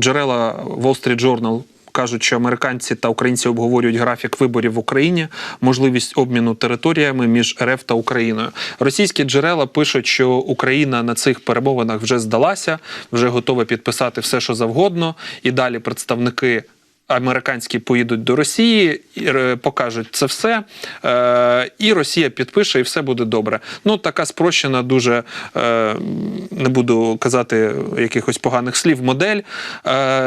Джерела Wall Street Journal кажуть, що американці та українці обговорюють графік виборів в Україні, можливість обміну територіями між РФ та Україною. Російські джерела пишуть, що Україна на цих перемовинах вже здалася, вже готова підписати все, що завгодно, і далі представники. Американські поїдуть до Росії, е, покажуть це все, е, і Росія підпише, і все буде добре. Ну така спрощена, дуже е, не буду казати якихось поганих слів. Модель.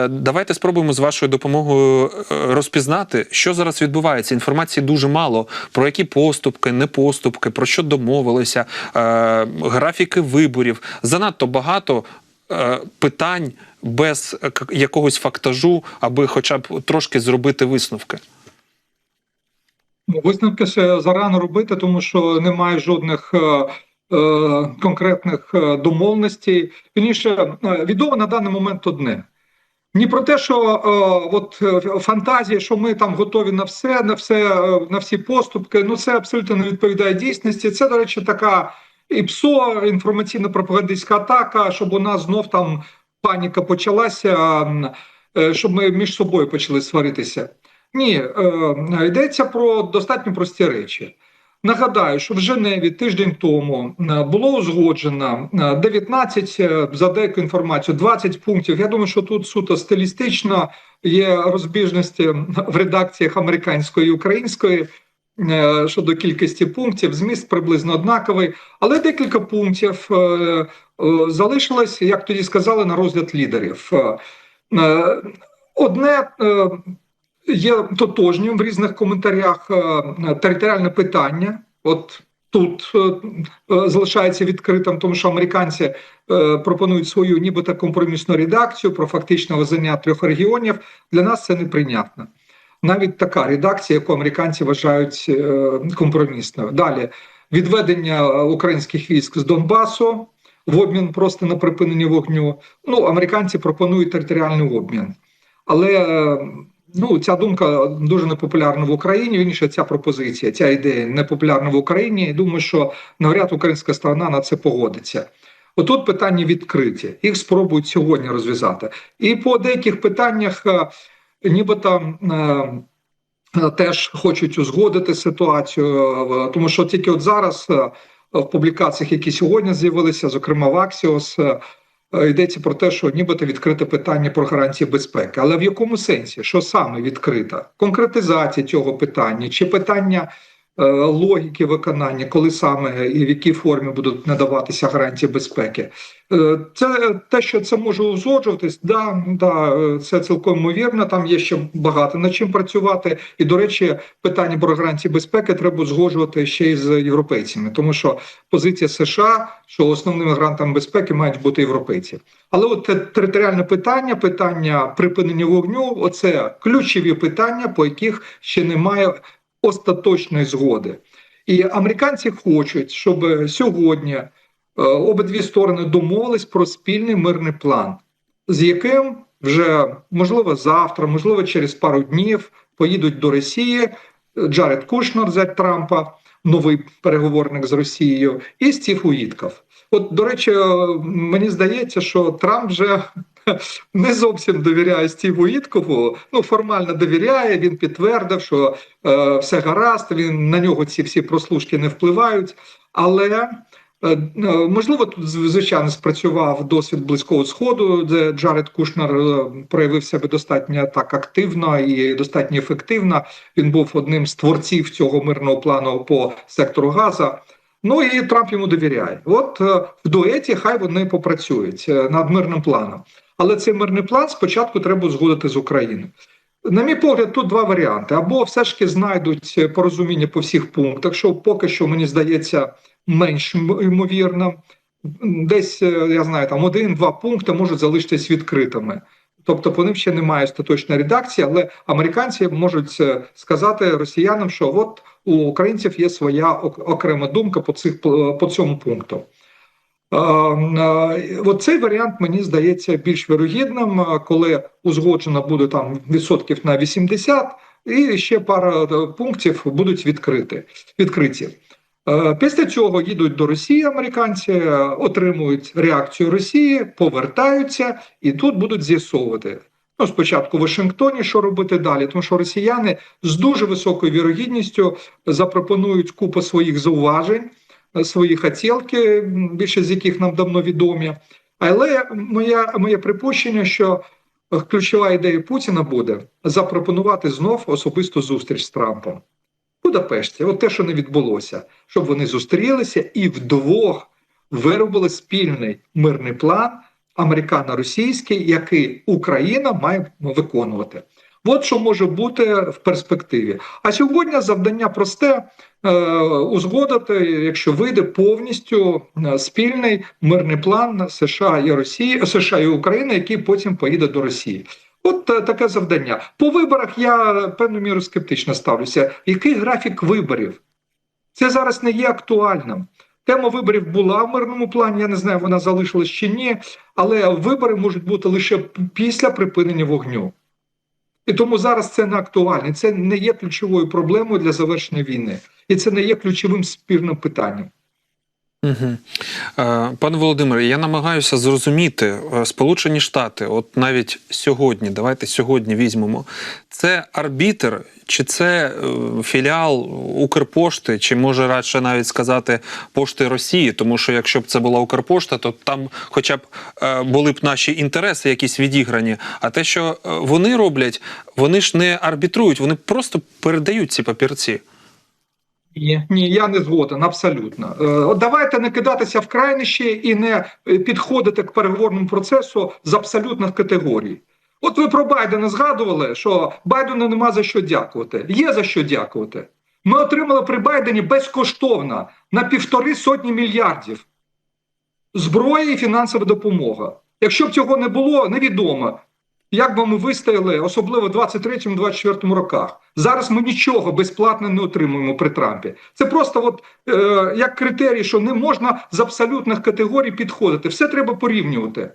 Давайте спробуємо з вашою допомогою розпізнати, що зараз відбувається. Інформації дуже мало про які поступки, не поступки, про що домовилися, графіки виборів. Занадто багато питань без е, якогось фактажу, аби хоча б трошки зробити висновки. Ну, Висновки ще зарано робити, тому що немає жодних е, е, конкретних е, домовленостей. Вірніше, е, відомо на даний момент одне. Ні про те, що е, от е, фантазія, що ми там готові на все, на все, е, на всі поступки. Ну це абсолютно не відповідає дійсності. Це, до речі, така і ПСО, інформаційна пропагандистська атака, щоб у нас знов там паніка почалася, е, щоб ми між собою почали сваритися. Ні, е, йдеться про достатньо прості речі. Нагадаю, що в Женеві тиждень тому було узгоджено е, 19, е, за деяку інформацію, 20 пунктів. Я думаю, що тут суто стилістично є розбіжності в редакціях американської і української щодо кількості пунктів. Зміст приблизно однаковий, але декілька пунктів е, е, залишилось, як тоді сказали, на розгляд лідерів. Е, е, Одне е, є тотожнім в різних коментарях е, територіальне питання. От тут е, е, залишається відкритим, тому що американці е, пропонують свою нібито компромісну редакцію про фактичне визнання трьох регіонів. Для нас це неприйнятно. Навіть така редакція, яку американці вважають е, компромісною. Далі відведення е, українських військ з Донбасу в обмін просто на припинення вогню. Ну, американці пропонують територіальний обмін. Але е, ну, ця думка дуже непопулярна в Україні. Вірніше, ця пропозиція, ця ідея непопулярна в Україні. І думаю, що навряд українська сторона на це погодиться. Отут питання відкриті, їх спробують сьогодні розв'язати. І по деяких питаннях, нібито е, е, теж хочуть узгодити ситуацію, е, тому що тільки от зараз в публікаціях, які сьогодні з'явилися, зокрема в Аксіос, йдеться про те, що нібито відкрите питання про гарантії безпеки. Але в якому сенсі? Що саме відкрита? Конкретизація цього питання чи питання логіки виконання, коли саме і в якій формі будуть надаватися гарантії безпеки? Е, це те, що це може узгоджуватись, да, да, е, це цілком ймовірно. Там є ще багато над чим працювати. І, до речі, питання про гарантії безпеки треба узгоджувати ще й з європейцями, тому що позиція США, що основними гарантами безпеки мають бути європейці. Але от територіальне питання, питання припинення вогню оце ключові питання, по яких ще немає остаточної згоди. І американці хочуть, щоб сьогодні е, обидві сторони домовились про спільний мирний план, з яким вже можливо завтра, можливо, через пару днів поїдуть до Росії Джаред Кушнер зять Трампа, новий переговорник з Росією, і Стів Уїтков. От, до речі, е, мені здається, що Трамп вже не зовсім довіряє Стіву Уіткову. Ну, формально довіряє. Він підтвердив, що е, все гаразд. Він на нього ці всі прослушки не впливають. Але е, е, можливо, тут звичайно спрацював досвід близького сходу, де Джаред Кушнер е, проявив себе достатньо так активно і достатньо ефективно. Він був одним з творців цього мирного плану по сектору Газа. Ну і Трамп йому довіряє. От в дуеті хай вони попрацюють над мирним планом. Але цей мирний план спочатку треба узгодити з Україною. На мій погляд, тут два варіанти: або все ж таки знайдуть порозуміння по всіх пунктах, що поки що мені здається менш ймовірно. Десь е, я знаю, там один-два пункти можуть залишитись відкритими. Тобто по ним ще немає остаточної редакції, але американці можуть е, сказати росіянам, що от у українців є своя окрема думка по цих по цьому пункту. Е, е, От цей варіант мені здається більш вірогідним, е, коли узгоджено буде там відсотків на 80, і ще пара пунктів будуть відкриті. відкриті. Після цього їдуть до Росії американці, отримують реакцію Росії, повертаються і тут будуть з'ясовувати. Ну, спочатку в Вашингтоні, що робити далі, тому що росіяни з дуже високою вірогідністю запропонують купу своїх зауважень, свої хотілки, більше з яких нам давно відомі. Але моя, моє припущення, що ключова ідея Путіна буде запропонувати знов особисту зустріч з Трампом. Будапешті, от те, що не відбулося, щоб вони зустрілися і вдвох виробили спільний мирний план американо-російський, який Україна має виконувати. От що може бути в перспективі. А сьогодні завдання просте е, узгодити, якщо вийде повністю е, спільний мирний план США і Росії, США і України, який потім поїде до Росії. От е, таке завдання. По виборах я певною мірою скептично ставлюся. Який графік виборів? Це зараз не є актуальним. Тема виборів була в мирному плані. Я не знаю, вона залишилась чи ні, але вибори можуть бути лише після припинення вогню. І тому зараз це не актуально. Це не є ключовою проблемою для завершення війни, і це не є ключовим спірним питанням. Угу. Пане Володимире, я намагаюся зрозуміти е, Сполучені Штати, от навіть сьогодні, давайте сьогодні візьмемо. Це арбітр, чи це е, філіал Укрпошти, чи може радше навіть сказати Пошти Росії, тому що якщо б це була Укрпошта, то там хоча б були б наші інтереси якісь відіграні. А те, що вони роблять, вони ж не арбітрують, вони просто передають ці папірці. Ні, ні, я не згоден, абсолютно. Е, давайте не кидатися в крайнощі і не е, підходити к переговорному процесу з абсолютних категорій. От ви про Байдена згадували, що Байдену нема за що дякувати. Є за що дякувати. Ми отримали при Байдені безкоштовно на півтори сотні мільярдів зброї і фінансова допомога. Якщо б цього не було, невідомо, як би ми вистояли, особливо в 23-24 роках. Зараз ми нічого безплатно не отримуємо при Трампі. Це просто от, е, як критерій, що не можна з абсолютних категорій підходити. Все треба порівнювати.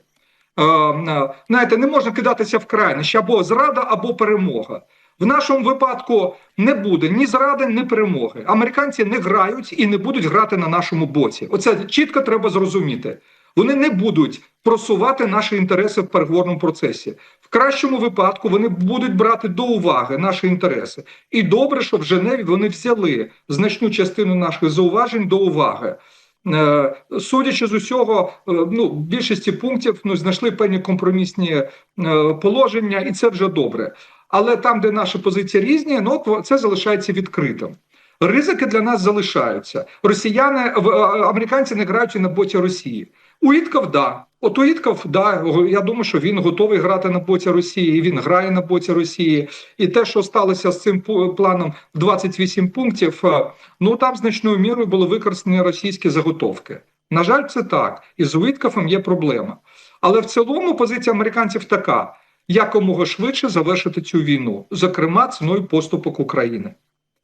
Е, е, знаєте, не можна кидатися в крайність або зрада, або перемога. В нашому випадку не буде ні зради, ні перемоги. Американці не грають і не будуть грати на нашому боці. Оце чітко треба зрозуміти. Вони не будуть просувати наші інтереси в переговорному процесі. В кращому випадку вони будуть брати до уваги наші інтереси. І добре, що в Женеві вони взяли значну частину наших зауважень до уваги. Е, Судячи з усього, е, ну більшості пунктів ну знайшли певні компромісні е, положення, і це вже добре. Але там, де наші позиції різні, ну це залишається відкритим. Ризики для нас залишаються. Росіяни американці не грають на боці Росії. Уїтков, да. От Уїтков, да, я думаю, що він готовий грати на боці Росії, і він грає на боці Росії. І те, що сталося з цим планом в 28 пунктів, е, ну там значною мірою були використані російські заготовки. На жаль, це так. І з Уїтковим є проблема. Але в цілому позиція американців така: якомога швидше завершити цю війну, зокрема ціною поступок України.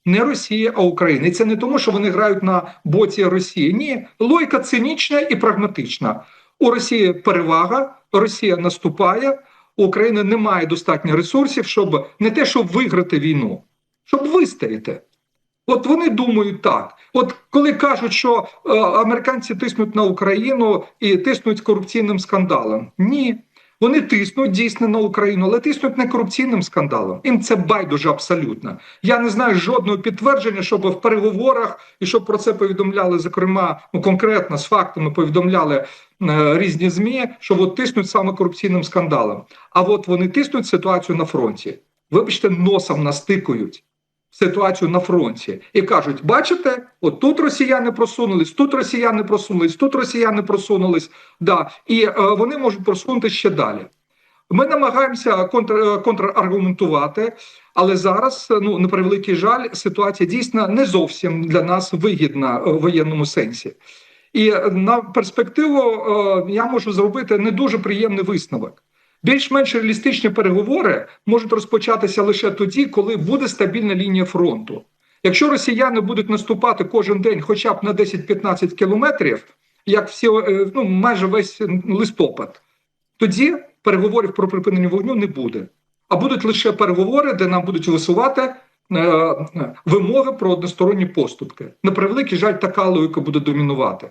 Не Росія, а Україна. І це не тому, що вони грають на боці Росії. Ні, логіка цинічна і прагматична. У Росії перевага, Росія наступає, у України немає достатньо ресурсів, щоб не те, щоб виграти війну, щоб вистояти. От вони думають так. От коли кажуть, що е, американці тиснуть на Україну і тиснуть корупційним скандалом, ні. Вони тиснуть дійсно на Україну, але тиснуть не корупційним скандалом. Їм це байдуже абсолютно. Я не знаю жодного підтвердження, щоб в переговорах і щоб про це повідомляли, зокрема, ну конкретно з фактами повідомляли е, різні змі, що от тиснуть саме корупційним скандалом. А от вони тиснуть ситуацію на фронті. Вибачте, носом настикують ситуацію на фронті і кажуть: бачите, от тут росіяни просунулись, тут росіяни просунулись, тут росіяни просунулись. Да, і е, вони можуть просунути ще далі. Ми намагаємося контр, е, контраргументувати, але зараз, е, ну на превеликий жаль, ситуація дійсно не зовсім для нас вигідна е, в воєнному сенсі. І на перспективу е, я можу зробити не дуже приємний висновок. Більш-менш реалістичні переговори можуть розпочатися лише тоді, коли буде стабільна лінія фронту. Якщо росіяни будуть наступати кожен день, хоча б на 10-15 кілометрів, як всі е, ну майже весь листопад, тоді переговорів про припинення вогню не буде. А будуть лише переговори, де нам будуть висувати е, вимоги про односторонні поступки. На превеликий жаль, така логіка буде домінувати.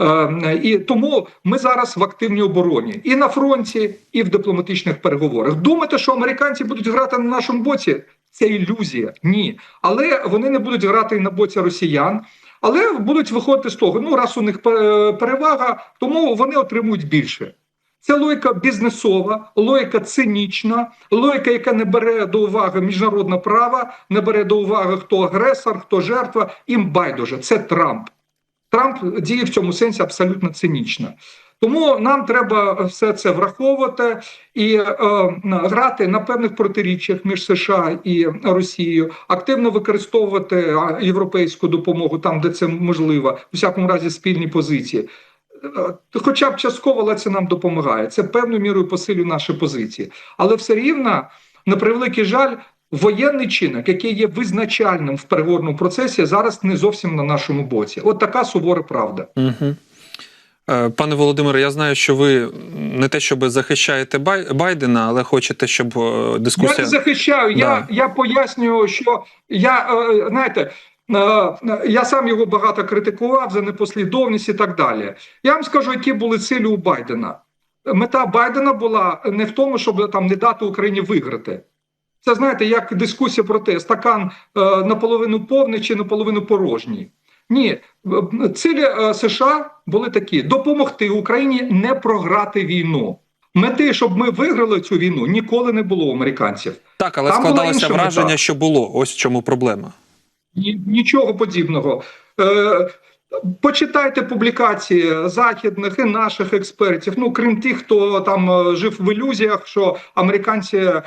Е, І тому ми зараз в активній обороні і на фронті, і в дипломатичних переговорах. Думати, що американці будуть грати на нашому боці, це ілюзія. Ні, але вони не будуть грати і на боці росіян. Але будуть виходити з того, ну раз у них перевага, тому вони отримують більше. Це логіка бізнесова, логіка цинічна, логіка, яка не бере до уваги міжнародне право, не бере до уваги, хто агресор, хто жертва. Їм байдуже. Це Трамп. Трамп діє в цьому сенсі абсолютно цинічно. Тому нам треба все це враховувати і е, грати на певних протиріччях між США і Росією, активно використовувати європейську допомогу там, де це можливо, у всякому разі спільні позиції. Е, Хоча б частково, але це нам допомагає. Це певною мірою посилює наші позиції. Але все рівно, на превеликий жаль, воєнний чинок, який є визначальним в переговорному процесі, зараз не зовсім на нашому боці. От така сувора правда. Угу. Пане Володимире, я знаю, що ви не те, щоб захищаєте Байдена, але хочете, щоб е, Я не захищаю. Да. Я, я пояснюю, що я е, знаєте. Я сам його багато критикував за непослідовність і так далі. Я вам скажу, які були цілі у Байдена. Мета Байдена була не в тому, щоб там не дати Україні виграти. Це знаєте, як дискусія про те, стакан е, наполовину повний чи наполовину порожній. Ні, е, цілі е, США були такі: допомогти Україні не програти війну. Мети, щоб ми виграли цю війну, ніколи не було у американців. Так, але Там складалося враження, мета. що було. Ось в чому проблема. Ні- Нічого подібного. Почитайте публікації західних і наших експертів. Ну крім тих, хто там е, жив в ілюзіях, що американці е,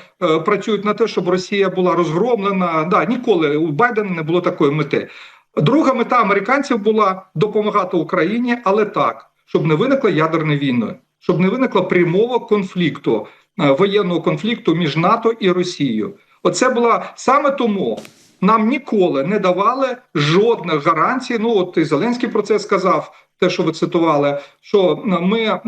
працюють на те, щоб Росія була розгромлена. Да, ніколи у Байдена не було такої мети. Друга мета американців була допомагати Україні, але так, щоб не виникла ядерної війни, щоб не виникло прямого конфлікту, е, воєнного конфлікту між НАТО і Росією. Оце була саме тому. Нам ніколи не давали жодних гарантій. Ну от і Зеленський про це сказав. Те, що ви цитували, що ми е,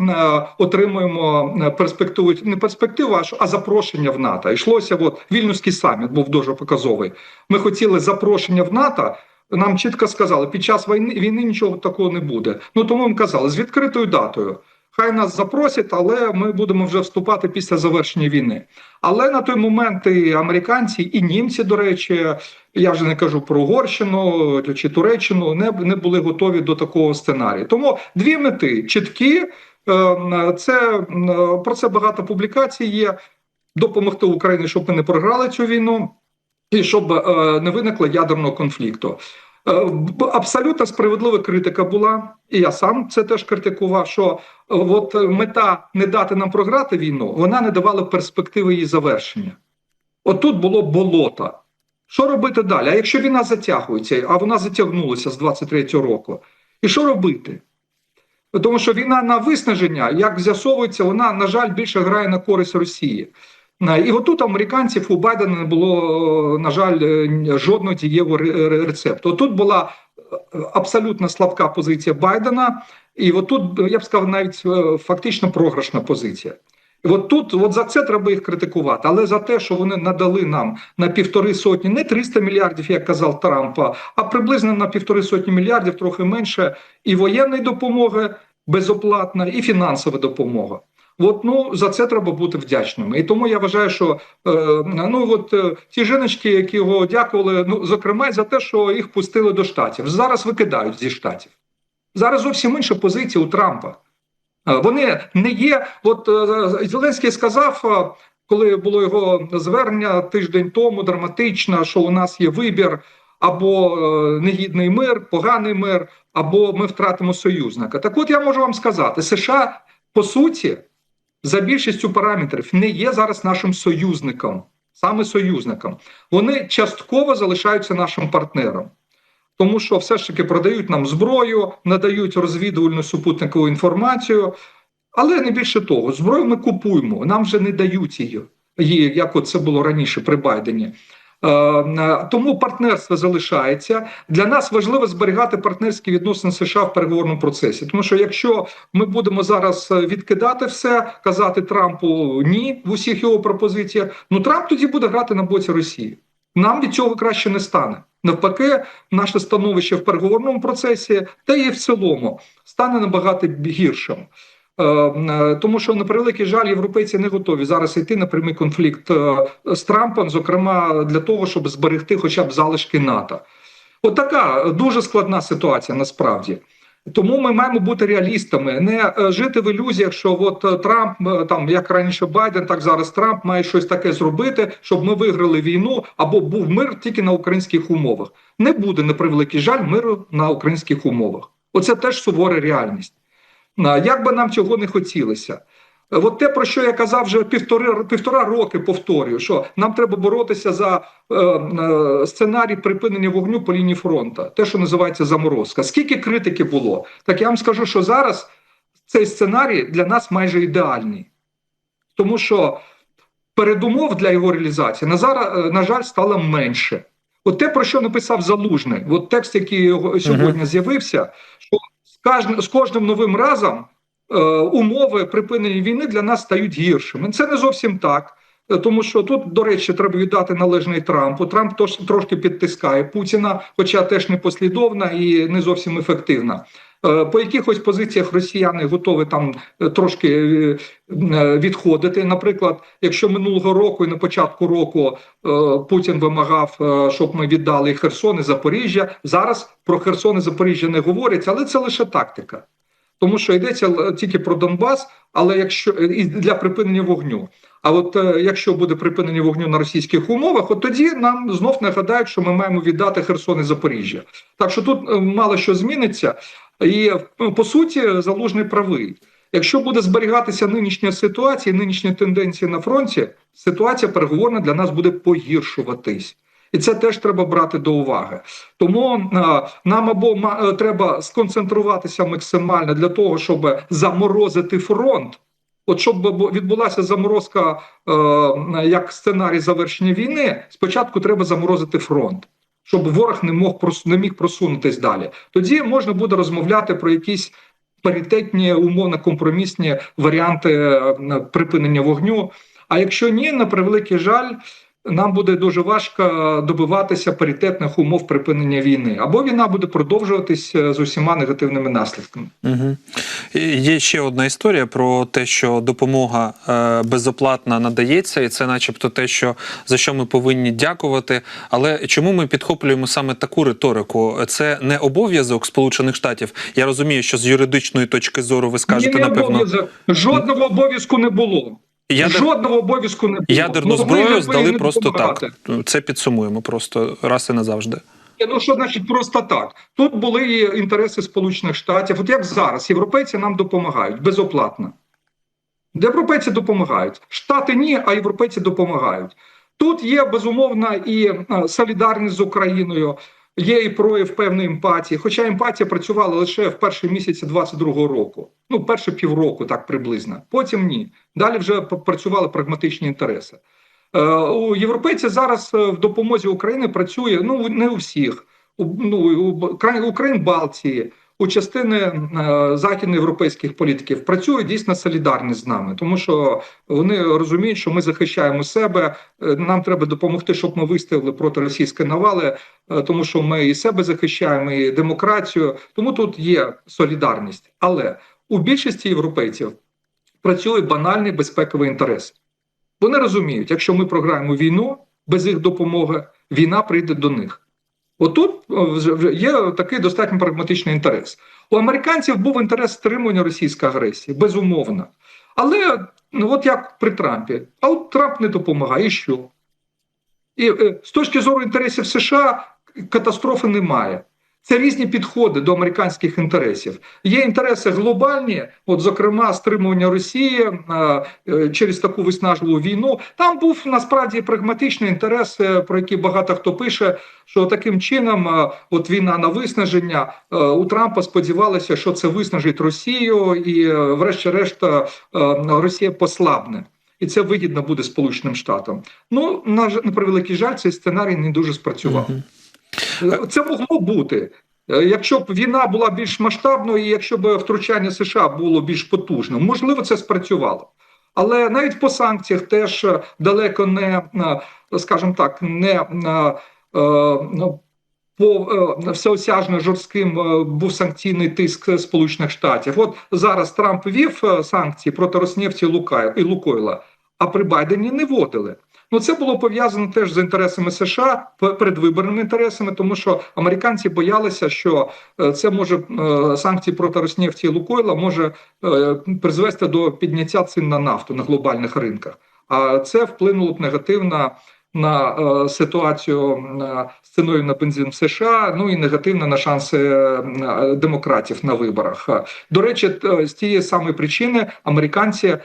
отримуємо е, перспективу не перспективу, а а запрошення в НАТО. Йшлося, от вільнюський саміт був дуже показовий. Ми хотіли запрошення в НАТО. Нам чітко сказали, під час війни війни нічого такого не буде. Ну тому їм казали з відкритою датою. Хай нас запросять, але ми будемо вже вступати після завершення війни. Але на той момент і американці, і німці, до речі, я вже не кажу про Угорщину чи Туреччину, не, не були готові до такого сценарію. Тому дві мети чіткі. Е, Це про це багато публікацій є. Допомогти Україні, щоб ми не програли цю війну, і щоб е, не виникло ядерного конфлікту. Е, Абсолютно справедлива критика була, і я сам це теж критикував. Що е, от е, мета не дати нам програти війну, вона не давала перспективи її завершення. От тут було болото. Що робити далі? А якщо війна затягується, а вона затягнулася з 23-го року, і що робити? Тому що війна на виснаження, як з'ясовується, вона, на жаль, більше грає на користь Росії. Е, І отут американців у Байдена не було, е, на жаль, е, жодного дієвого ре- ре- рецепту. Тут була абсолютно слабка позиція Байдена, і отут, я б сказав, навіть фактично програшна позиція. І от тут, от за це треба їх критикувати, але за те, що вони надали нам на півтори сотні, не 300 мільярдів, як казав Трамп, а приблизно на півтори сотні мільярдів, трохи менше, і воєнної допомоги безоплатна, і фінансова допомога. От ну за це треба бути вдячними. І тому я вважаю, що е, ну от е, ті жіночки, які його дякували, ну зокрема за те, що їх пустили до штатів. Зараз викидають зі штатів. Зараз зовсім інша позиція у Трампа. Е, Вони не є. От е, Зеленський сказав, е, коли було його звернення тиждень тому, драматично, що у нас є вибір або е, негідний мир, поганий мир, або ми втратимо союзника. Так, от я можу вам сказати, США по суті за більшістю параметрів не є зараз нашим союзником, саме союзником. Вони частково залишаються нашим партнером. Тому що все ж таки продають нам зброю, надають розвідувальну супутникову інформацію, але не більше того, зброю ми купуємо, нам вже не дають її, як це було раніше при Байдені. Е, Тому партнерство залишається. Для нас важливо зберігати партнерські відносини США в переговорному процесі. Тому що якщо ми будемо зараз е, відкидати все, казати Трампу ні в усіх його пропозиціях, ну Трамп тоді буде грати на боці Росії. Нам від цього краще не стане. Навпаки, наше становище в переговорному процесі, та і в цілому, стане набагато гіршим. Е, е, Тому що на превеликий жаль, європейці не готові зараз йти на прямий конфлікт е, з Трампом, зокрема для того, щоб зберегти хоча б залишки НАТО. От така дуже складна ситуація насправді. Тому ми маємо бути реалістами, не жити в ілюзіях, що от Трамп там як раніше Байден, так зараз Трамп має щось таке зробити, щоб ми виграли війну або був мир тільки на українських умовах. Не буде на превеликий жаль миру на українських умовах. Оце теж сувора реальність. Як би нам цього не хотілося. От те, про що я казав вже півтори півтора роки, повторюю, що нам треба боротися за е, е, сценарій припинення вогню по лінії фронту, те, що називається заморозка. Скільки критики було, так я вам скажу, що зараз цей сценарій для нас майже ідеальний, тому що передумов для його реалізації на зараз, е, на жаль, стало менше. От те, про що написав Залужний, от текст, який сьогодні з'явився, що з кожним, новим разом е, умови припинення війни для нас стають гіршими. Це не зовсім так. е, Тому що тут, до речі, треба віддати належний Трампу. Трамп тож, трошки підтискає Путіна, хоча теж непослідовна і не зовсім ефективна. Е, По якихось позиціях росіяни готові там е, трошки е, відходити. Наприклад, якщо минулого року і на початку року Путін вимагав, щоб ми віддали Херсон і Запоріжжя, зараз про Херсон і Запоріжжя не говорять, але це лише тактика. Тому що йдеться тільки про Донбас, але якщо і для припинення вогню. А от якщо буде припинення вогню на російських умовах, от тоді нам знов нагадають, що ми маємо віддати Херсон і Запоріжжя. Так що тут мало що зміниться, і е, по суті залужний правий. Якщо буде зберігатися нинішня ситуація, нинішні тенденції на фронті, ситуація переговорна для нас буде погіршуватись. І це теж треба брати до уваги. Тому е, нам або ма- е, треба сконцентруватися максимально для того, щоб заморозити фронт. От щоб бу- відбулася заморозка е, як сценарій завершення війни, спочатку треба заморозити фронт, щоб ворог не мог не міг просунутись далі. Тоді можна буде розмовляти про якісь паритетні, умовно компромісні варіанти е, припинення вогню. А якщо ні, на превеликий жаль, нам буде дуже важко добиватися паритетних умов припинення війни, або війна буде продовжуватись е, з усіма негативними наслідками. Угу. Є ще одна історія про те, що допомога е, безоплатна надається, і це, начебто, те, що за що ми повинні дякувати. Але чому ми підхоплюємо саме таку риторику? Це не обов'язок Сполучених Штатів. Я розумію, що з юридичної точки зору ви скажете, Ні, не напевно, обов'язок. жодного обов'язку не було. Ядер... Жодного обов'язку не було. ядерну Ну, зброю здали просто так. Це підсумуємо просто раз і назавжди. Ну що значить просто так? Тут були інтереси Сполучених Штатів. От як зараз європейці нам допомагають безоплатно. Європейці допомагають? Штати ні, а європейці допомагають. Тут є безумовно і е, солідарність з Україною, є і прояв певної емпатії. Хоча емпатія працювала лише в перші місяці 22-го року, ну перше півроку, так приблизно. Потім ні. Далі вже працювали прагматичні інтереси. Е, У європейців зараз е, в допомозі України працює ну не у всіх. У, ну, у країн Балтії, у частини е, західноєвропейських політиків працює дійсно солідарність з нами, тому що вони розуміють, що ми захищаємо себе. е, Нам треба допомогти, щоб ми вистояли проти російської навали, е, тому що ми і себе захищаємо, і демократію. Тому тут є солідарність. Але у більшості європейців працює банальний безпековий інтерес. Вони розуміють, якщо ми програємо війну без їх допомоги, війна прийде до них. Отут е, вже- є такий достатньо прагматичний інтерес. У американців був інтерес стримування російської агресії, безумовно. Але ну, от як при Трампі, а от Трамп не допомагає, і що? І е, з точки зору інтересів США катастрофи немає. Це різні підходи до американських інтересів. Є інтереси глобальні, от зокрема стримування Росії е, е, через таку виснажливу війну. Там був насправді прагматичний інтерес, е, про який багато хто пише, що таким чином, е, от війна на виснаження е, у Трампа сподівалося, що це виснажить Росію, і, е, врешті-решт, е, Росія послабне. І це вигідно буде Сполученим Штатам. Ну на на превеликий жаль, цей сценарій не дуже спрацював. Мгм. Це могло бути. Е, Якщо б війна була більш масштабною, і якщо б втручання США було більш потужним, можливо, це спрацювало. Але навіть по санкціях теж е, далеко не, е, скажімо так, не е, е, ну, по е, всеосяжно жорстким е, був санкційний тиск Сполучених Штатів. От зараз Трамп вів е, санкції проти Роснефті і Лукойла, а при Байдені не вводили. Ну це було пов'язано теж з інтересами США, передвиборними інтересами, тому що американці боялися, що е, це може е, санкції проти Роснефті і Лукойла може е, призвести до підняття цін на нафту на глобальних ринках. А це вплинуло б негативно на ситуацію з ціною на бензин в США, ну і негативно на шанси демократів на виборах. До речі, з тієї самої причини американці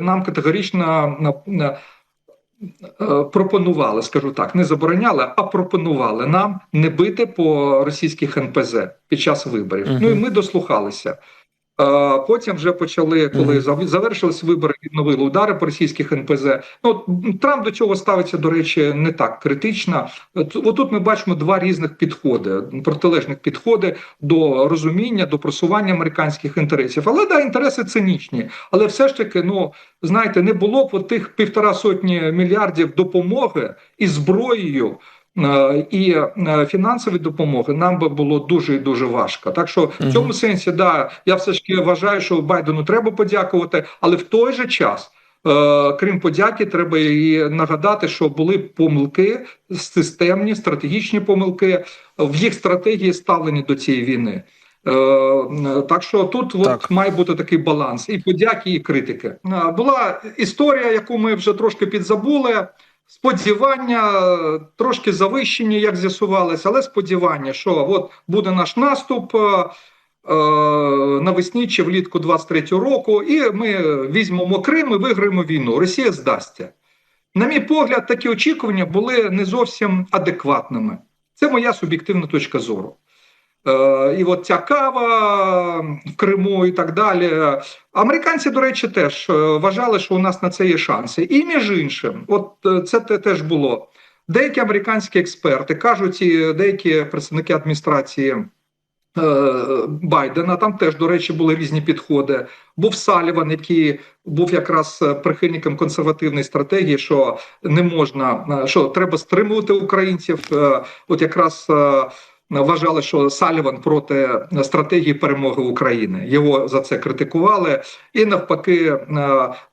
нам категорично на- пропонували, скажу так, не забороняли, а пропонували нам не бити по російських НПЗ під час виборів. Мгм. Ну і ми дослухалися. Потім вже почали, коли завершились вибори, відновили удари по російських НПЗ. Ну Трамп до цього ставиться, до речі, не так критично. От, отут ми бачимо два різних підходи, протилежних підходи до розуміння, до просування американських інтересів. Але да, інтереси цинічні. Але все ж таки, ну знаєте, не було б тих півтора сотні мільярдів допомоги і зброєю. Е, І е, фінансової допомоги нам би було дуже і дуже важко. Так що в цьому сенсі, да, я все ж таки вважаю, що Байдену треба подякувати, але в той же час, е, крім подяки, треба і нагадати, що були помилки системні, стратегічні помилки в їх стратегії ставлені до цієї війни. Так що тут от має бути такий баланс і подяки, і критики. Була історія, яку ми вже трошки підзабули. Сподівання трошки завищені, як з'ясувалося, але сподівання, що от буде наш наступ е, е, навесні чи влітку 23-го року, і ми візьмемо Крим і виграємо війну. Росія здасться. На мій погляд, такі очікування були не зовсім адекватними. Це моя суб'єктивна точка зору. Е, І от ця кава в Криму і так далі. Американці, до речі, теж е, вважали, що у нас на це є шанси. І між іншим, от е, це теж було. Деякі американські експерти кажуть, і деякі представники адміністрації Байдена, там теж, до речі, були різні підходи. Був Саліван, який був якраз прихильником консервативної стратегії, що не можна, що треба стримувати українців. От якраз вважали, що Саліван проти стратегії перемоги України. Його за це критикували. І навпаки, е,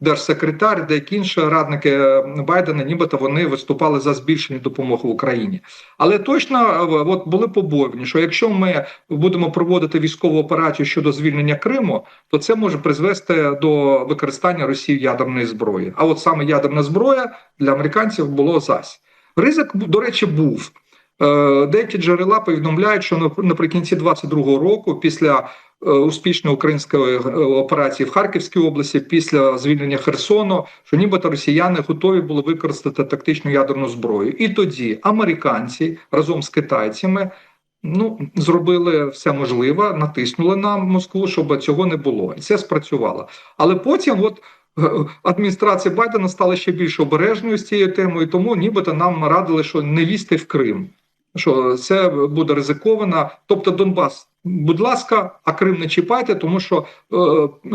держсекретар, деякі інші радники Байдена, нібито вони виступали за збільшення допомоги Україні. Але точно е, от були побоювання, що якщо ми будемо проводити військову операцію щодо звільнення Криму, то це може призвести до використання Росії ядерної зброї. А от саме ядерна зброя для американців було зась. Ризик, до речі, був. Е, Деякі джерела повідомляють, що наприкінці 22-го року, після е, успішної української е, операції в Харківській області, після звільнення Херсону, що нібито росіяни готові були використати тактичну ядерну зброю. І тоді американці разом з китайцями ну зробили все можливе, натиснули на Москву, щоб цього не було, і це спрацювало. Але потім, от. Адміністрація Байдена стала ще більш обережною з цією темою, тому нібито нам радили, що не лізти в Крим, що це буде ризиковано. Тобто Донбас, будь ласка, а Крим не чіпайте, тому що е,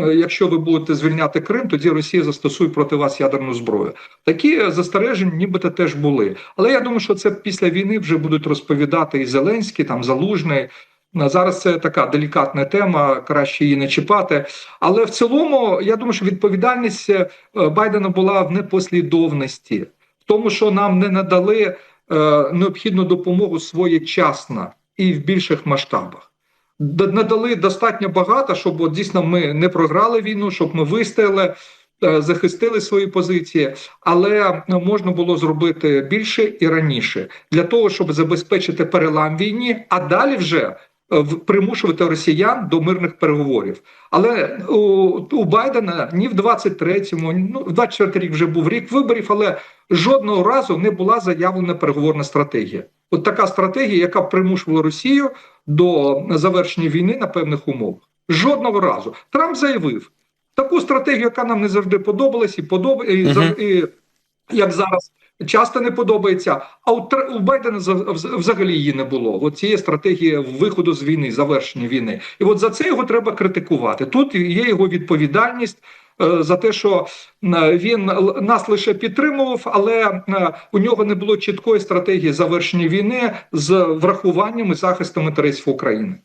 е, якщо ви будете звільняти Крим, тоді Росія застосує проти вас ядерну зброю. Такі застереження, нібито теж були. Але я думаю, що це після війни вже будуть розповідати і Зеленський, там Залужний. Зараз це така делікатна тема, краще її не чіпати. Але в цілому, я думаю, що відповідальність е, Байдена була в непослідовності, в тому, що нам не надали необхідну допомогу своєчасно і в більших масштабах. Надали достатньо багато, щоб от, дійсно ми не програли війну, щоб ми вистояли, е, захистили свої позиції, але ну, можна було зробити більше і раніше для того, щоб забезпечити перелам війні, а далі вже е, примушувати росіян до мирних переговорів. Але у, у Байдена ні в 23-му, ну в 24 рік вже був рік виборів, але жодного разу не була заявлена переговорна стратегія. От така стратегія, яка примушувала Росію до завершення війни на певних умовах. Жодного разу Трамп заявив таку стратегію, яка нам не завжди подобалась, і подобає і, і як зараз. Часто не подобається, а у, у Байдена за- взагалі її не було. От цієї стратегії виходу з війни, завершення війни. І от за це його треба критикувати. Тут є його відповідальність. е, за те, що е, він нас лише підтримував, але е, у нього не було чіткої стратегії завершення війни з врахуванням і захистом інтересів України.